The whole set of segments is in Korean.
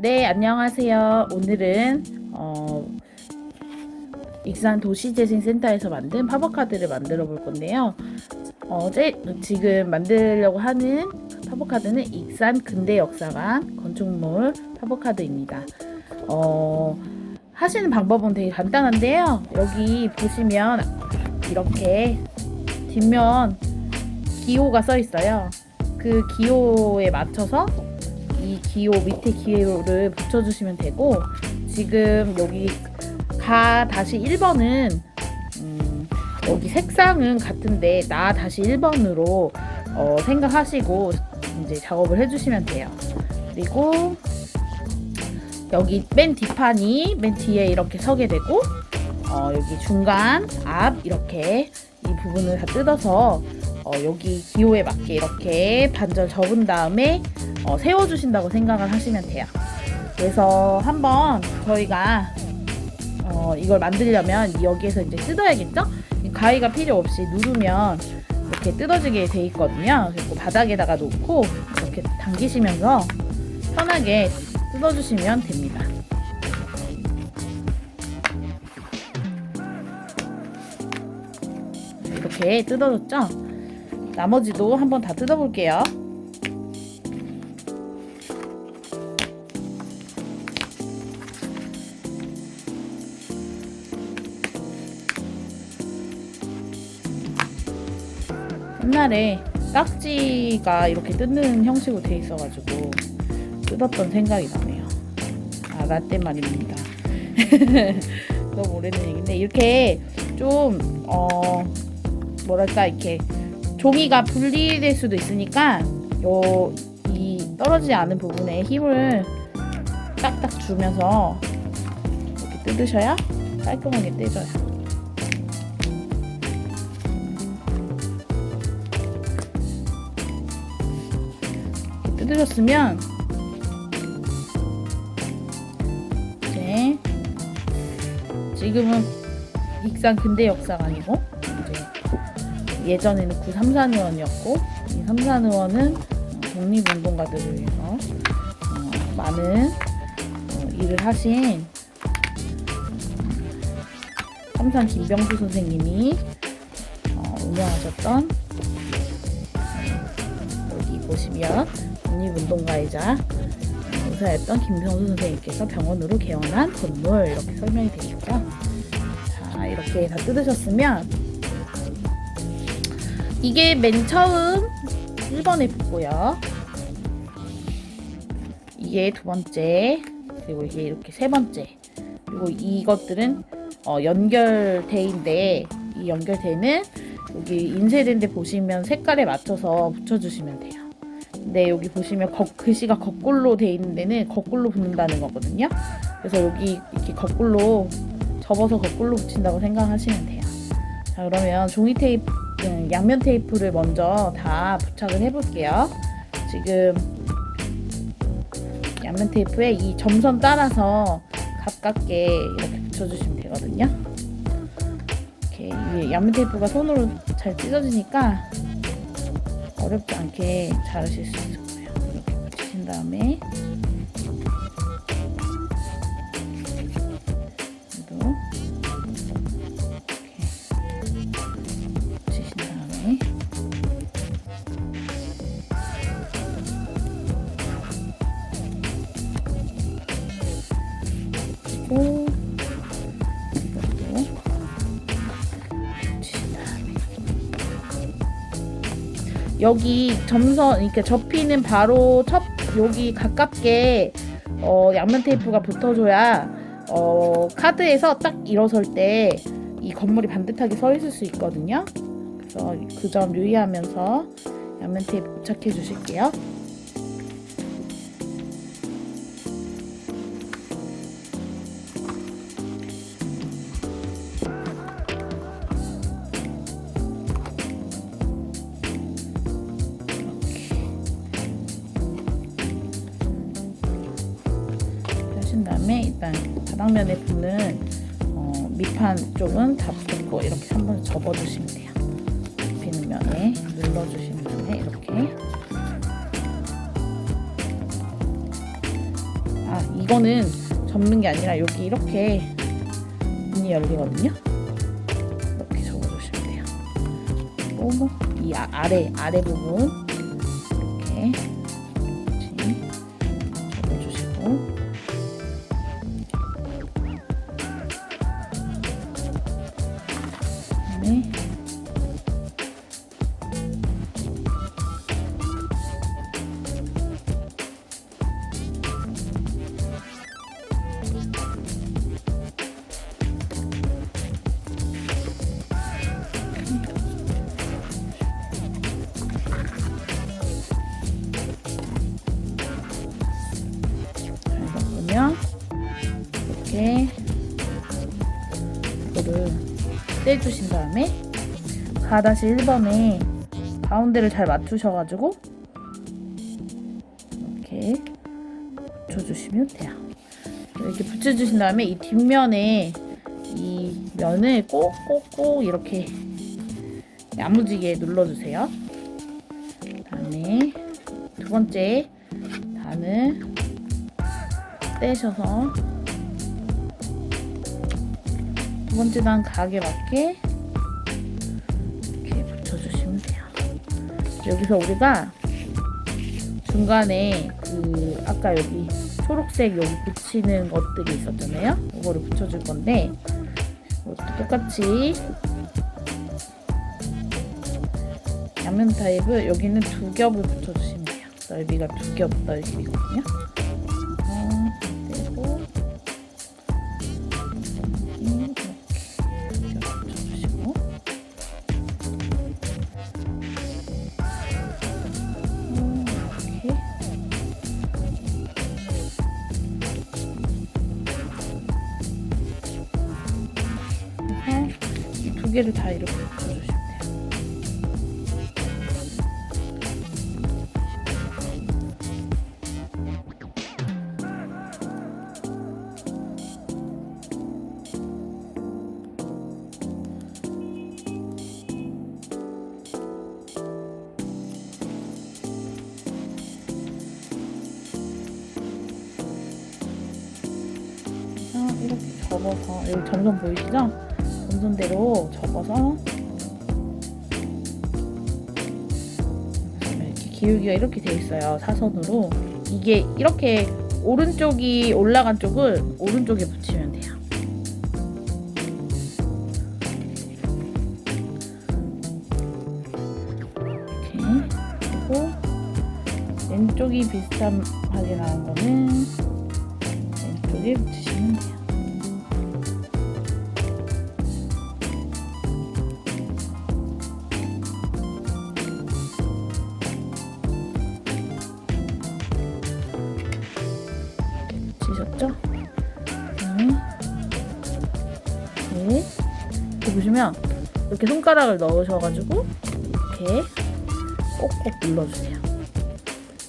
네, 안녕하세요. 오늘은 어, 익산 도시재생센터에서 만든 파버카드를 만들어 볼 건데요. 어제 지금 만들려고 하는 파버카드는 익산 근대 역사관 건축물 파버카드입니다. 어, 하시는 방법은 되게 간단한데요. 여기 보시면 이렇게 뒷면 기호가 써 있어요. 그 기호에 맞춰서 이 기호 밑에 기호를 붙여주시면 되고 지금 여기 가 다시 1번은 음, 여기 색상은 같은데 나 다시 1번으로 어, 생각하시고 이제 작업을 해주시면 돼요. 그리고 여기 맨 뒷판이 맨 뒤에 이렇게 서게 되고 어, 여기 중간 앞 이렇게 이 부분을 다 뜯어서 어, 여기 기호에 맞게 이렇게 반절 접은 다음에 어, 세워주신다고 생각을 하시면 돼요. 그래서 한번 저희가 어, 이걸 만들려면 여기에서 이제 뜯어야겠죠? 이 가위가 필요 없이 누르면 이렇게 뜯어지게 돼 있거든요. 그리고 바닥에다가 놓고 이렇게 당기시면서 편하게 뜯어주시면 됩니다. 이렇게 뜯어졌죠? 나머지도 한번 다 뜯어볼게요. 옛날에 깍지가 이렇게 뜯는 형식으로 돼 있어가지고 뜯었던 생각이 나네요. 아, 라떼 말입니다. 너무 오래된 얘기인데 이렇게 좀 어, 뭐랄까 이렇게 종이가 분리될 수도 있으니까 요 이 떨어지지 않은 부분에 힘을 딱딱 주면서 이렇게 뜯으셔야 깔끔하게 떼져요. 뜯으셨으면 이제 지금은 익산 근대 역사관이고 이제 예전에는 구 삼산의원이었고 이 삼산의원은 독립운동가들을 위해서 어, 많은 어, 일을 하신 삼산 김병수 선생님이 어, 운영하셨던 어, 여기 보시면 독립운동가이자 의사였던 김병수 선생님께서 병원으로 개원한 건물 이렇게 설명이 되어 있죠. 자 이렇게 다 뜯으셨으면 이게 맨 처음 1번에 붙고요. 이게 두 번째, 그리고 이게 이렇게 세 번째. 그리고 이것들은 어, 연결대인데 이 연결대는 여기 인쇄된 데 보시면 색깔에 맞춰서 붙여주시면 돼요. 근데 여기 보시면 거, 글씨가 거꾸로 돼 있는 데는 거꾸로 붙는다는 거거든요. 그래서 여기 이렇게 거꾸로 접어서 거꾸로 붙인다고 생각하시면 돼요. 자 그러면 종이 테이프 음, 양면 테이프를 먼저 다 부착을 해볼게요. 지금 양면 테이프에 이 점선 따라서 가깝게 이렇게 붙여주시면 되거든요. 이렇게 이 양면 테이프가 손으로 잘 찢어지니까 어렵지 않게 자르실 수 있을 거예요. 이렇게 붙이신 다음에 여기 점선 이렇게 접히는 바로 첫 여기 가깝게 어, 양면 테이프가 붙어줘야 어, 카드에서 딱 일어설 때 이 건물이 반듯하게 서 있을 수 있거든요. 그래서 그 점 유의하면서 양면 테이프 부착해 주실게요. 바닥면에 붙는 어, 밑판 쪽은 다 붙고 이렇게 한번 접어주시면 돼요. 비는 면에 눌러주시는 다음에 이렇게 아, 이거는 접는 게 아니라 여기 이렇게 문이 열리거든요. 이렇게 접어주시면 돼요. 그리고 이 아, 아래 아래 부분 이렇게 이거를 떼주신 다음에 4-1번에 가운데를 잘 맞추셔가지고 이렇게 붙여주시면 돼요. 이렇게 붙여주신 다음에 이 뒷면에 이 면을 꼭꼭꼭 이렇게 야무지게 눌러주세요. 그다음에 두 번째 단을 떼셔서 두 번째 단 각에 맞게 이렇게 붙여주시면 돼요. 여기서 우리가 중간에 그 아까 여기 초록색 여기 붙이는 것들이 있었잖아요. 이거를 붙여줄 건데 이것도 똑같이 양면 타입을 여기는 두 겹을 붙여주시면 돼요. 넓이가 두 겹 넓이거든요. 두 개를 다 이렇게 붙여주시면 돼요. 자, 이렇게 접어서 여기 점선 보이시죠? 점선대로 접어서 이렇게 기울기가 이렇게 돼 있어요 사선으로 이게 이렇게 오른쪽이 올라간 쪽을 오른쪽에 붙이면 돼요 이렇게 그리고 왼쪽이 비슷하게 나온 거는 왼쪽에 붙이시면 돼요. 붙이셨죠? 그다음에 네. 이렇게 보시면 이렇게 손가락을 넣으셔가지고 이렇게 꼭꼭 눌러주세요.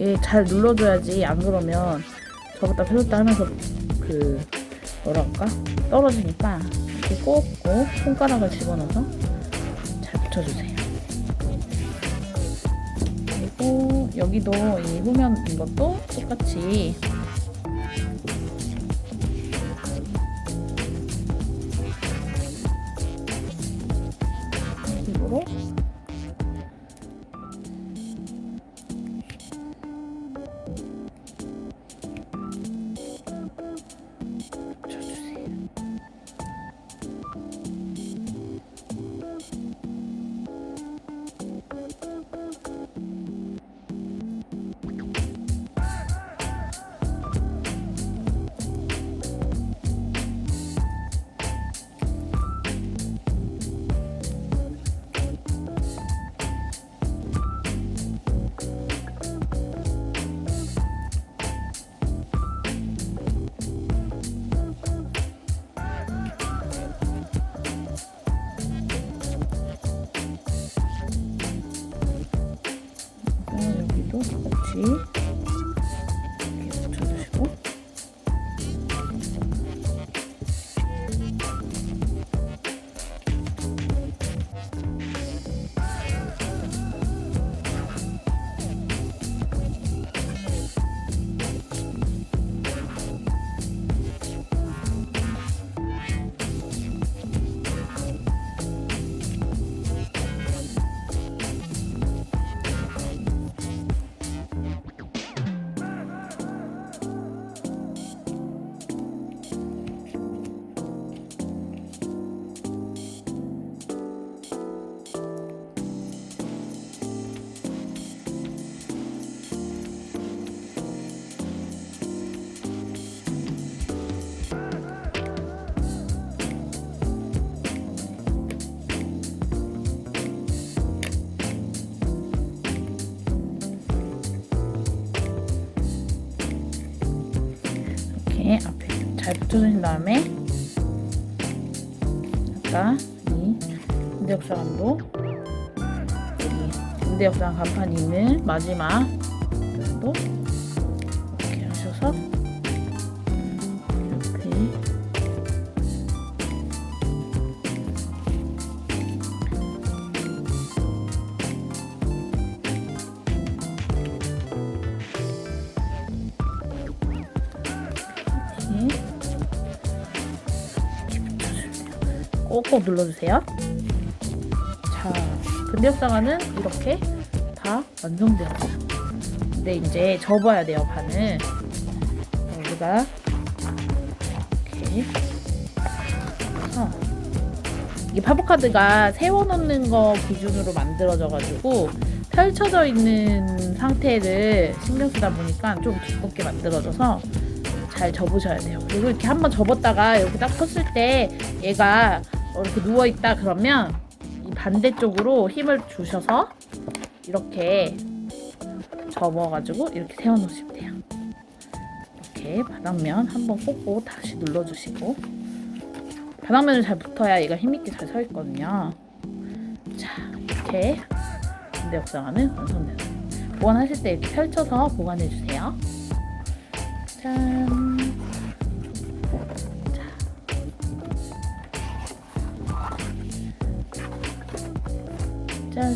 얘 잘 눌러줘야지 안 그러면 접었다 펴졌다 하면서 그 뭐랄까 떨어지니까 이렇게 꼭꼭 손가락을 집어넣어서 잘 붙여주세요. 그리고 여기도 이 후면 이것도 똑같이 이렇게 앞에 잘 붙여주신 다음에 아까 이 군대 역사관도 여기 군대 역사관 간판이 있는 마지막 꼭꼭 눌러주세요. 자, 근데 역사관은 이렇게 다 완성되었어요. 근데 이제 접어야 돼요, 반을. 여기다 이렇게 해서 이 파보카드가 세워놓는 거 기준으로 만들어져가지고 펼쳐져 있는 상태를 신경 쓰다 보니까 좀 두껍게 만들어져서 잘 접으셔야 돼요. 그리고 이렇게 한번 접었다가 이렇게 딱 폈을 때 얘가 이렇게 누워 있다 그러면 이 반대쪽으로 힘을 주셔서 이렇게 접어가지고 이렇게 세워놓으시면 돼요. 이렇게 바닥면 한번 꽂고 다시 눌러주시고 바닥면을 잘 붙어야 얘가 힘있게 잘 서 있거든요. 자 이렇게 근대 역사관은 완성됩니다. 보관하실 때 이렇게 펼쳐서 보관해 주세요. 짠. 짠.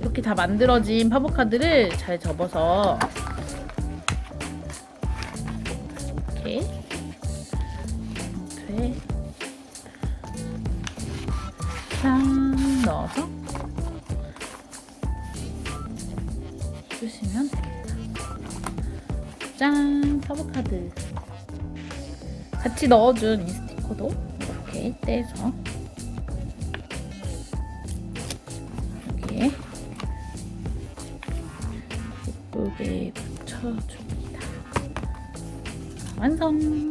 이렇게 다 만들어진 파보카드를 잘 접어서 이렇게 돼. 짠 넣어서 주시면 됩니다. 짠 파보카드 같이 넣어준 이 스티커도 이렇게 떼서 예쁘게 붙여줍니다. 완성!